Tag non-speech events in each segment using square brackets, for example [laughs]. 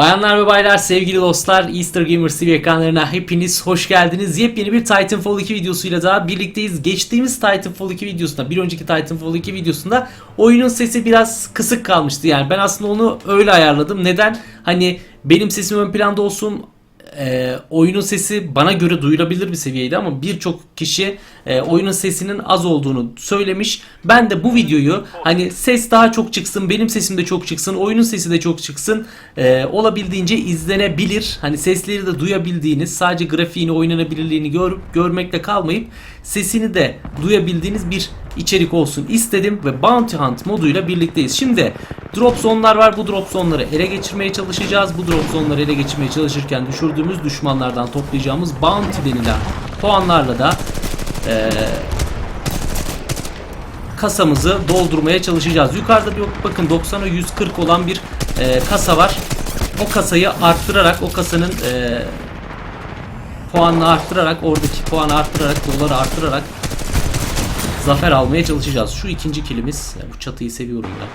Bayanlar ve baylar, sevgili dostlar, Easter Gamers TV ekranlarına hepiniz hoş geldiniz. Yepyeni bir Titanfall 2 videosuyla daha birlikteyiz. Geçtiğimiz Titanfall 2 videosunda, bir önceki Titanfall 2 videosunda oyunun sesi biraz kısık kalmıştı. Yani ben aslında onu öyle ayarladım. Neden? Hani benim sesim ön planda olsun, e, oyunun sesi bana göre duyulabilir bir seviyeydi ama birçok kişi e, oyunun sesinin az olduğunu söylemiş. Ben de bu videoyu hani ses daha çok çıksın, benim sesim de çok çıksın, oyunun sesi de çok çıksın, e, olabildiğince izlenebilir. Hani sesleri de duyabildiğiniz, sadece grafiğini, oynanabilirliğini gör, görmekle kalmayıp sesini de duyabildiğiniz bir içerik olsun istedim ve Bounty Hunt moduyla birlikteyiz. Şimdi drop zone'lar var. Bu drop zone'ları ele geçirmeye çalışacağız. Bu drop zone'ları ele geçirmeye çalışırken düşürdüğümüz düşmanlardan toplayacağımız bounty denilen puanlarla da eee, kasamızı doldurmaya çalışacağız. Yukarıda bir bakın 90'a 140 olan bir eee, kasa var. O kasayı arttırarak o kasanın eee puanını arttırarak oradaki puanı arttırarak doları arttırarak zafer almaya çalışacağız. Şu ikinci kilimiz. Bu çatıyı seviyorum ya.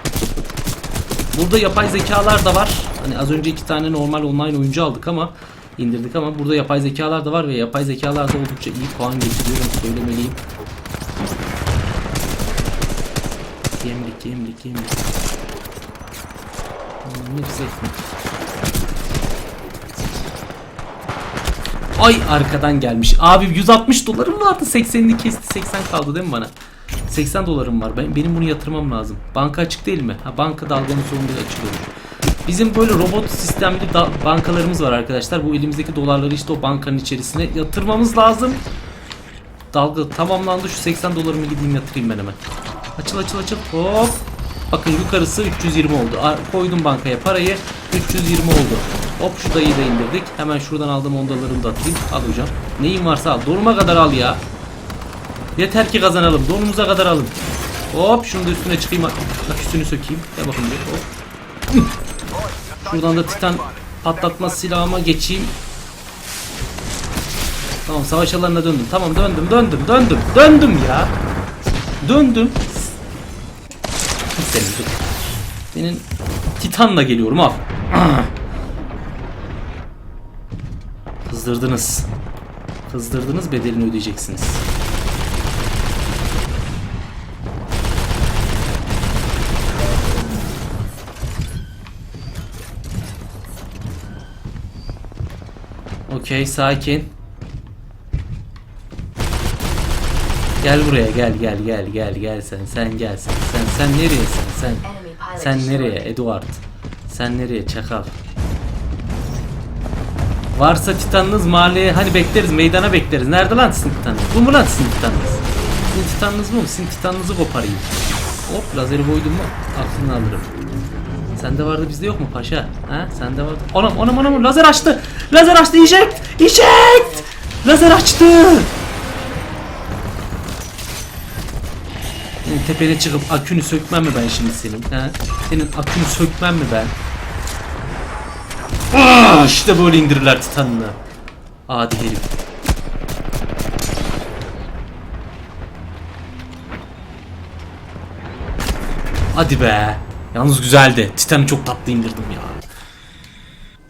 Burada yapay zekalar da var. Hani az önce iki tane normal online oyuncu aldık ama indirdik ama burada yapay zekalar da var ve yapay zekalar da oldukça iyi puan getiriyor söylemeliyim. Gemlik, gemlik, gemlik. Hmm, Yüksek Ay arkadan gelmiş. Abi 160 dolarım vardı. 80'ini kesti. 80 kaldı değil mi bana? 80 dolarım var. Ben benim bunu yatırmam lazım. Banka açık değil mi? Ha banka dalganın sonunda açılıyor. Bizim böyle robot sistemli da- bankalarımız var arkadaşlar. Bu elimizdeki dolarları işte o bankanın içerisine yatırmamız lazım. Dalga tamamlandı. Şu 80 dolarımı gideyim yatırayım ben hemen. Açıl açıl açıl. Hop. Bakın yukarısı 320 oldu. Koydum bankaya parayı. 320 oldu. Hop şu dayıyı da indirdik. Hemen şuradan aldığım ondalarımı da atayım. Al hocam. Neyin varsa al. Donuma kadar al ya. Yeter ki kazanalım. Donumuza kadar alın. Hop şunu da üstüne çıkayım. Aküsünü sökeyim. Gel bakın bir. Hop. Şuradan da titan patlatma silahıma geçeyim. Tamam savaş alanına döndüm. Tamam döndüm döndüm döndüm. Döndüm ya. Döndüm. Senin, senin titanla geliyorum al. [clears throat] Kızdırdınız. Kızdırdınız bedelini ödeyeceksiniz. Okey sakin. Gel buraya gel gel gel gel gel sen sen gel sen sen sen nereye sen sen sen nereye Eduard sen nereye çakal Varsa titanınız mahalleye hani bekleriz meydana bekleriz nerede lan sizin titanınız bu mu lan sizin titanınız Sizin titanınız mu sizin titanınızı koparayım Hop lazeri koydum mu aklını alırım Sende vardı bizde yok mu paşa? Ha? Sende vardı. Anam anam anam lazer açtı. Lazer açtı eject. Eject. Lazer açtı. Tepene çıkıp akünü sökmem mi ben şimdi senin? Ha? Senin akünü sökmem mi ben? Aa, işte böyle indirirler titanını. Adi herif. Hadi be. Yalnız güzeldi. Titan'ı çok tatlı indirdim ya.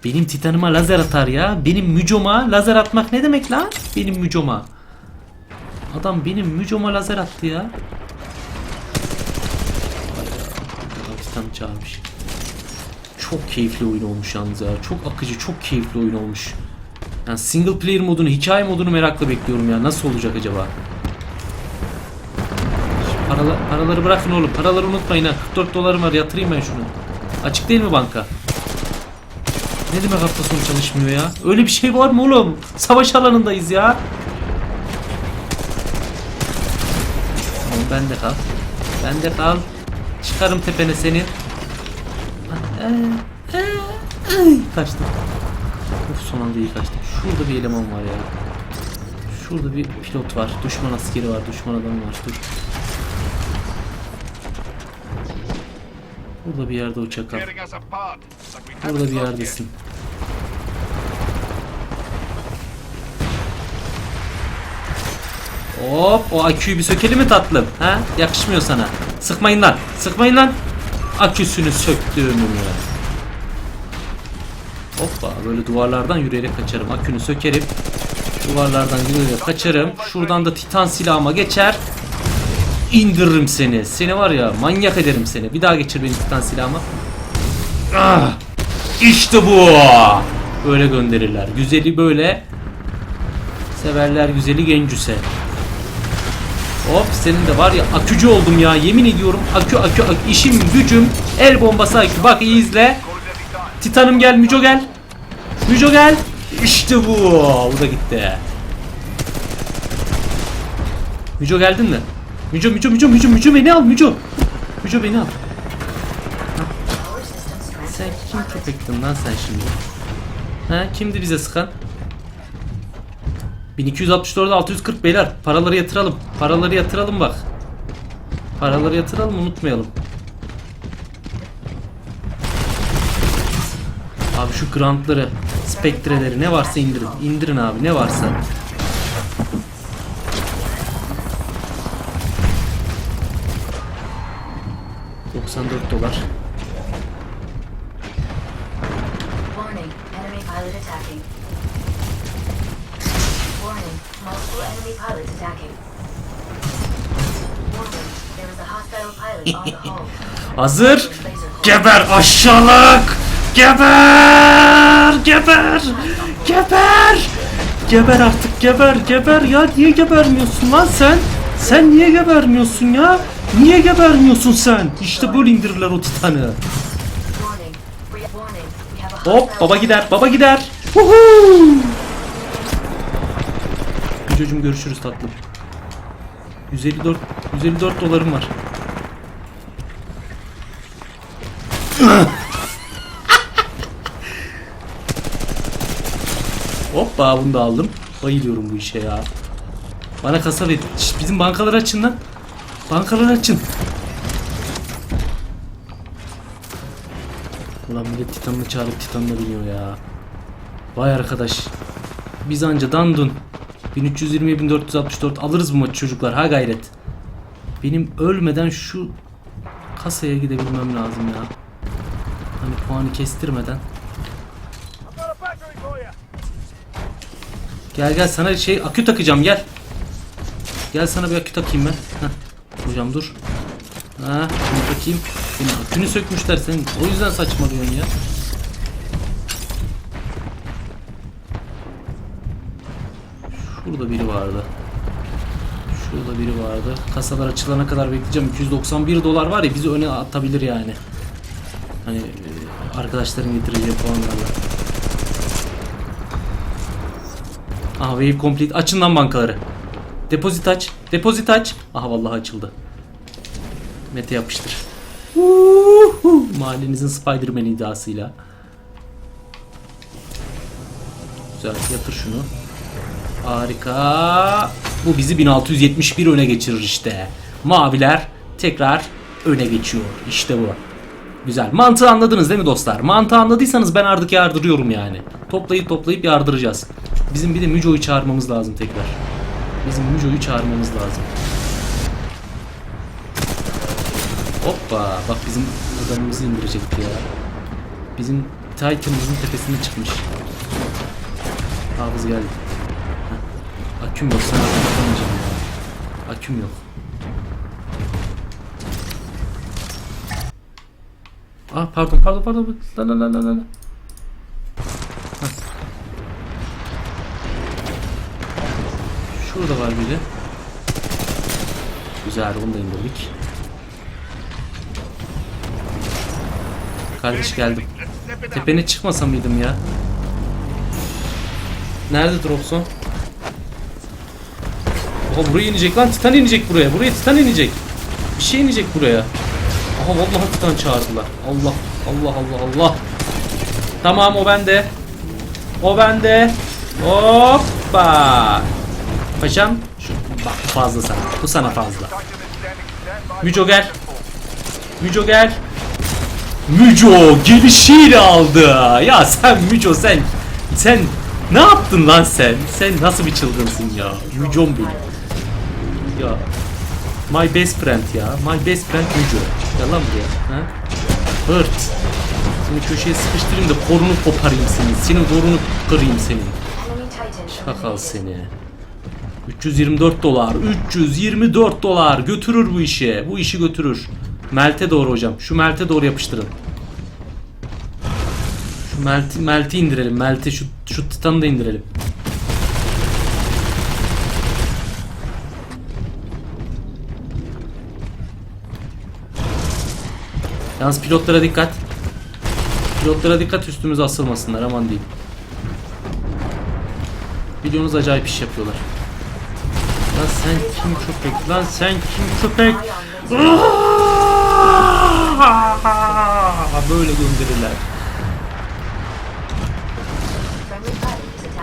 Benim Titan'ıma lazer atar ya. Benim mücoma lazer atmak ne demek lan? Benim mücoma. Adam benim mücoma lazer attı ya. Titan'ı çağırmış. Çok keyifli oyun olmuş yalnız ya. Çok akıcı, çok keyifli oyun olmuş. Yani single player modunu, hikaye modunu merakla bekliyorum ya. Nasıl olacak acaba? Paralar, paraları bırakın oğlum. Paraları unutmayın ha. 44 dolarım var. Yatırayım ben şunu. Açık değil mi banka? Ne demek hafta sonu çalışmıyor ya? Öyle bir şey var mı oğlum? Savaş alanındayız ya. Tamam bende kal. Bende kal. Çıkarım tepene senin. Kaçtım. Of son anda iyi kaçtım. Şurada bir eleman var ya. Şurada bir pilot var. Düşman askeri var. Düşman adam var. Dur. Burada bir yerde. Like we Burada bir yerdesin. Hop o aküyü bir sökelim mi tatlım? Ha? Yakışmıyor sana. Sıkmayın lan. Sıkmayın lan. Aküsünü söktüm ya. Hoppa böyle duvarlardan yürüyerek kaçarım. Akünü sökerim. Duvarlardan yürüyerek kaçarım. Şuradan da titan silahıma geçer. indiririm seni. Seni var ya manyak ederim seni. Bir daha geçir benim titan silahıma. Ah! İşte bu. Böyle gönderirler. Güzeli böyle. Severler güzeli gencüse. Hop senin de var ya akücü oldum ya. Yemin ediyorum akü akü akü. İşim gücüm el bombası akü. Bak iyi izle. Titanım gel Müco gel. Müco gel. İşte bu. Bu da gitti. Müco geldin mi? Müco Müco Müco Müco Müco beni al Müco. Müco beni al. Sen kim köpektin lan sen şimdi? Ha kimdi bize sıkan? 1264'de 640 beyler. Paraları yatıralım. Paraları yatıralım bak. Paraları yatıralım unutmayalım. Abi şu grantları, spektreleri ne varsa indirin. İndirin abi ne varsa. ...94 dolar. Hazır. Geber aşağılık! Geber! Geber! Geber! Geber artık geber geber ya niye gebermiyorsun lan sen? Sen niye gebermiyorsun ya? Niye gebermiyorsun sen? İşte böyle indirirler o titanı. Hop baba gider baba gider. Huhu! Çocuğum görüşürüz tatlım. 154 154 dolarım var. Hoppa bunu da aldım. Bayılıyorum bu işe ya. Bana kasa ver. Şş, bizim bankaları açın lan. Bankaları açın. Ulan millet Titan'ını çağırıp Titan'la biniyor ya. Vay arkadaş. Biz anca dandun. 1320 1464 alırız bu maçı çocuklar ha gayret. Benim ölmeden şu kasaya gidebilmem lazım ya. Hani puanı kestirmeden. Gel gel sana şey akü takacağım gel. Gel sana bir akü takayım ben. Heh. Hocam dur. Ha, şunu takayım. Senin akünü sökmüşler senin. O yüzden saçmalıyorsun ya. Şurada biri vardı. Şurada biri vardı. Kasalar açılana kadar bekleyeceğim. 291 dolar var ya bizi öne atabilir yani. Hani arkadaşların getireceği puanlarla. Aha wave complete. Açın lan bankaları. Depozit aç. Depozit aç. Aha vallahi açıldı. Mete yapıştır. Uhu. Mahallenizin Spider-Man iddiasıyla. Güzel yatır şunu. Harika. Bu bizi 1671 öne geçirir işte. Maviler tekrar öne geçiyor. İşte bu. Güzel. Mantığı anladınız değil mi dostlar? Mantığı anladıysanız ben artık yardırıyorum yani. Toplayıp toplayıp yardıracağız. Bizim bir de Müco'yu çağırmamız lazım tekrar. Bizim Müco'yu çağırmamız lazım. Hoppa. Bak bizim adamımızı indirecekti ya. Bizim Titan'ımızın tepesine çıkmış. Hafız geldi. Heh. Aküm yok sana atamayacağım ya. Aküm yok. Ah pardon pardon pardon. La la la la la. Şurada var biri. Güzel onu da indirdik. Kardeş geldim. Tepene çıkmasa mıydım ya? Nerede Dropson? Oha buraya inecek lan Titan inecek buraya. Buraya Titan inecek. Bir şey inecek buraya. Aha vallahi Titan çağırdılar. Allah Allah Allah Allah. Tamam o bende. O bende. Hoppa. Paşam şu bak bu fazla sana. Bu sana fazla. Müco gel. Müco gel. Müco gelişiyle aldı. Ya sen Müco sen sen ne yaptın lan sen? Sen nasıl bir çılgınsın ya? Mücom benim. Ya My best friend ya. My best friend Müco. Gel lan buraya. Ha? Hırt. Seni köşeye sıkıştırayım da korunu koparayım senin. Senin zorunu kırayım senin. Eliminated. seni. 324 dolar. 324 dolar. Götürür bu işi. Bu işi götürür. Melt'e doğru hocam. Şu Melt'e doğru yapıştırın. Şu Melt'i Melt'i indirelim. Melt'i şu şu Titan'ı da indirelim. Yalnız pilotlara dikkat. Pilotlara dikkat üstümüze asılmasınlar aman diyeyim. Biliyorsunuz acayip iş yapıyorlar. Lan sen kim köpek? Lan sen kim köpek? [laughs] Böyle gönderirler.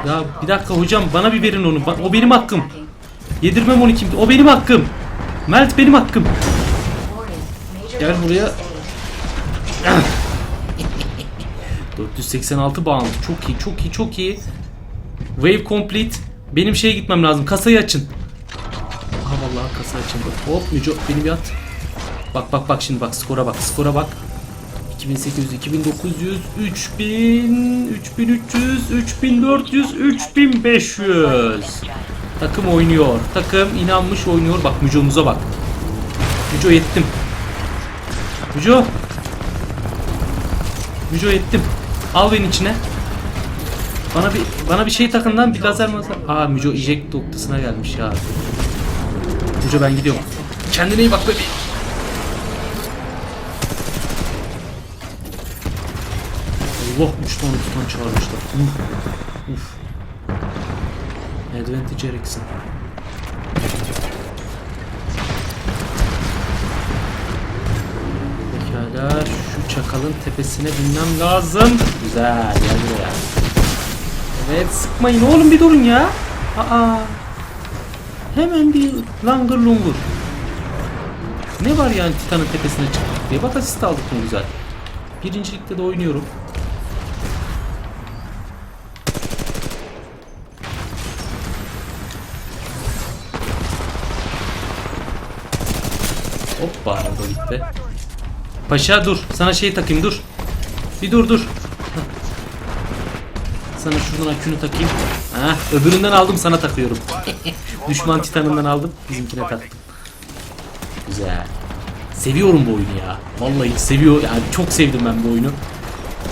Ya bir dakika hocam bana bir verin onu. O benim hakkım. Yedirmem onu kimse. O benim hakkım. Melt benim hakkım. Gel buraya. Sustained. 486 bound. Çok iyi, çok iyi, çok iyi. Wave complete. Benim şeye gitmem lazım. Kasayı açın. Aha vallahi kasa açıldı. Hop Müco beni bir at. Bak bak bak şimdi bak skora bak. Skora bak. 2800, 2900, 3000, 3300, 3400, 3500. Takım oynuyor. Takım inanmış oynuyor. Bak Müco'muza bak. Müco yettim. Müco. Müco yettim. Al beni içine. Bana bir bana bir şey takından bir lazer mazer. Aa Müco eject noktasına gelmiş ya. Müco ben gidiyorum. Kendine iyi bak bebeğim. Allah 3 tane tutan çağırmışlar. Uf. Uf. Advantage Ericsson. Pekala çakalın tepesine binmem lazım. Güzel gel buraya. Evet sıkmayın oğlum bir durun ya. Aa. Hemen bir langır lungur. Ne var yani Titan'ın tepesine çıktık diye. Bak asist aldık ne güzel. Birincilikte de oynuyorum. Hoppa o da gitti. Paşa dur. Sana şey takayım dur. Bir dur dur. Sana şuradan akünü takayım. Ha, öbüründen aldım sana takıyorum. [laughs] Düşman titanından aldım. Bizimkine taktım. Güzel. Seviyorum bu oyunu ya. Vallahi seviyor. Yani çok sevdim ben bu oyunu.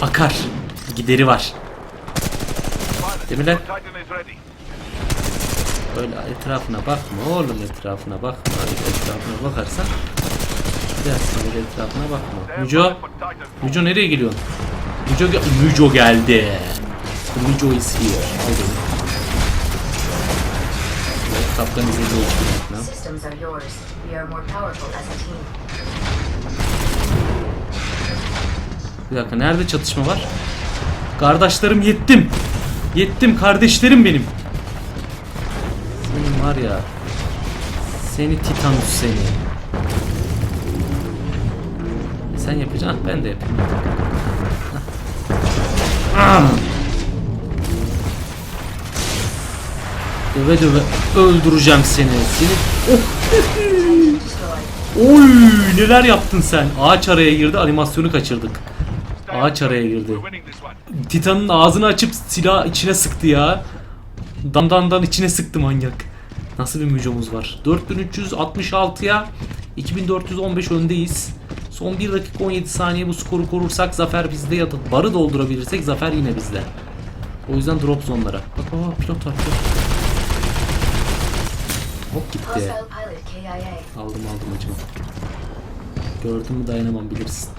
Akar. Gideri var. Demirler Titan is ready. öyle etrafına bakma oğlum etrafına bakma. Etrafına bakarsan gidersin öyle etrafına bakma. Müco. Müco nereye geliyorsun? Müco, ge- Müco geldi. Müco is here. Hadi. Evet, kaptan izledi olsun. Systems are yours. We are more powerful as a team. Bir dakika nerede çatışma var? Kardeşlerim yettim. Yettim kardeşlerim benim. Senin var ya. Seni Titanus seni. Sen yapacaksın ben de yapayım. Döve döve öldüreceğim seni. Seni oh. Oy neler yaptın sen? Ağaç araya girdi animasyonu kaçırdık. Ağaç araya girdi. Titan'ın ağzını açıp silah içine sıktı ya. Dandandan içine sıktı manyak. Nasıl bir mücomuz var? 4366'ya 2415 öndeyiz. Son 1 dakika 17 saniye bu skoru korursak zafer bizde ya da barı doldurabilirsek zafer yine bizde. O yüzden drop zonlara. Bak bak pilot var pilot. Hop gitti. Aldım aldım hacım. Gördün mü dayanamam bilirsin.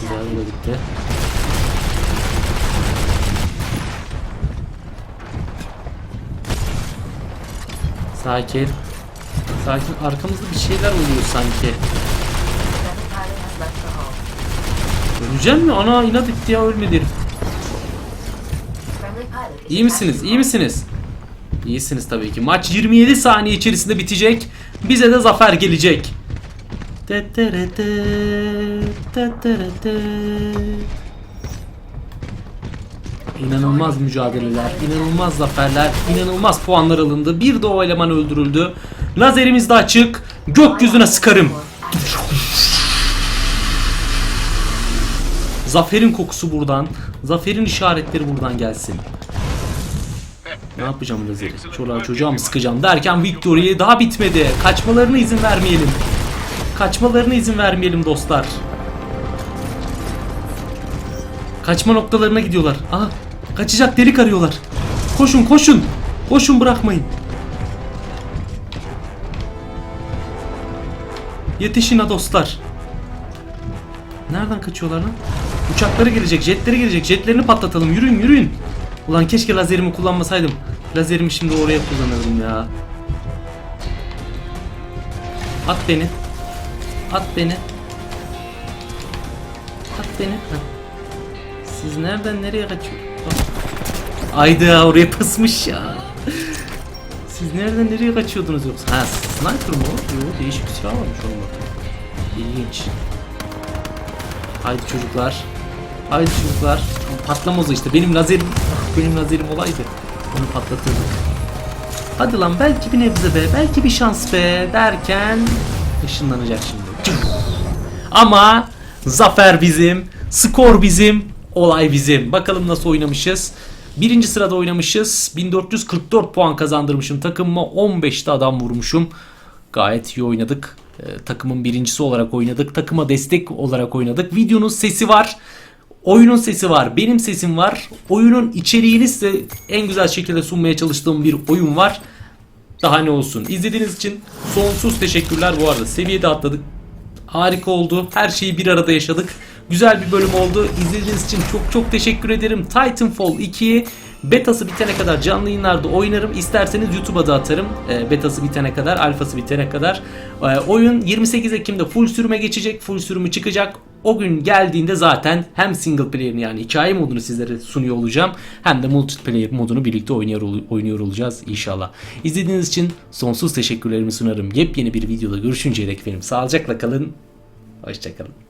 Güzel bu da gitti. Sakin. Sakin. Arkamızda bir şeyler oluyor sanki. Öleceğim mi? Ana inat etti ya ölmedi herif. İyi misiniz? İyi misiniz? İyisiniz tabii ki. Maç 27 saniye içerisinde bitecek. Bize de zafer gelecek. İnanılmaz mücadeleler, inanılmaz zaferler, inanılmaz puanlar alındı. Bir de o eleman öldürüldü. Lazerimiz de açık. Gökyüzüne sıkarım. Zaferin kokusu buradan. Zaferin işaretleri buradan gelsin. Ne yapacağım lazeri? Çoluğa çocuğa mı sıkacağım derken Victory daha bitmedi. Kaçmalarına izin vermeyelim. Kaçmalarına izin vermeyelim dostlar. Kaçma noktalarına gidiyorlar. Aha kaçacak delik arıyorlar. Koşun koşun. Koşun bırakmayın. Yetişin ha dostlar. Nereden kaçıyorlar lan? Uçakları gelecek, jetleri gelecek. Jetlerini patlatalım. Yürüyün, yürüyün. Ulan keşke lazerimi kullanmasaydım. Lazerimi şimdi oraya kullanırdım ya. At beni. At beni. At beni. Siz nereden nereye kaçıyorsunuz? Ayda oraya pısmış ya. Siz nereden nereye kaçıyordunuz yoksa? Ha sniper mı o? Yo değişik bir silah varmış onun. İlginç. Haydi çocuklar. Haydi çocuklar. Patlamaz işte. Benim lazerim, [laughs] benim lazerim olaydı. Onu patlatırdım. Hadi lan belki bir nebze be, belki bir şans be derken ışınlanacak şimdi. Ama zafer bizim, skor bizim, olay bizim. Bakalım nasıl oynamışız. Birinci sırada oynamışız. 1444 puan kazandırmışım takımıma. 15'te adam vurmuşum. Gayet iyi oynadık. Ee, takımın birincisi olarak oynadık. Takıma destek olarak oynadık. Videonun sesi var. Oyunun sesi var. Benim sesim var. Oyunun içeriğini size en güzel şekilde sunmaya çalıştığım bir oyun var. Daha ne olsun. İzlediğiniz için sonsuz teşekkürler. Bu arada seviyede atladık. Harika oldu. Her şeyi bir arada yaşadık. Güzel bir bölüm oldu. İzlediğiniz için çok çok teşekkür ederim. Titanfall 2'yi betası bitene kadar canlı yayınlarda oynarım. İsterseniz YouTube'a da atarım. E, betası bitene kadar, alfası bitene kadar. E, oyun 28 Ekim'de full sürüme geçecek. Full sürümü çıkacak. O gün geldiğinde zaten hem single player'ını yani hikaye modunu sizlere sunuyor olacağım. Hem de multiplayer modunu birlikte oynuyor, oynuyor olacağız inşallah. İzlediğiniz için sonsuz teşekkürlerimi sunarım. Yepyeni bir videoda görüşünceye dek efendim. Sağlıcakla kalın. Hoşçakalın.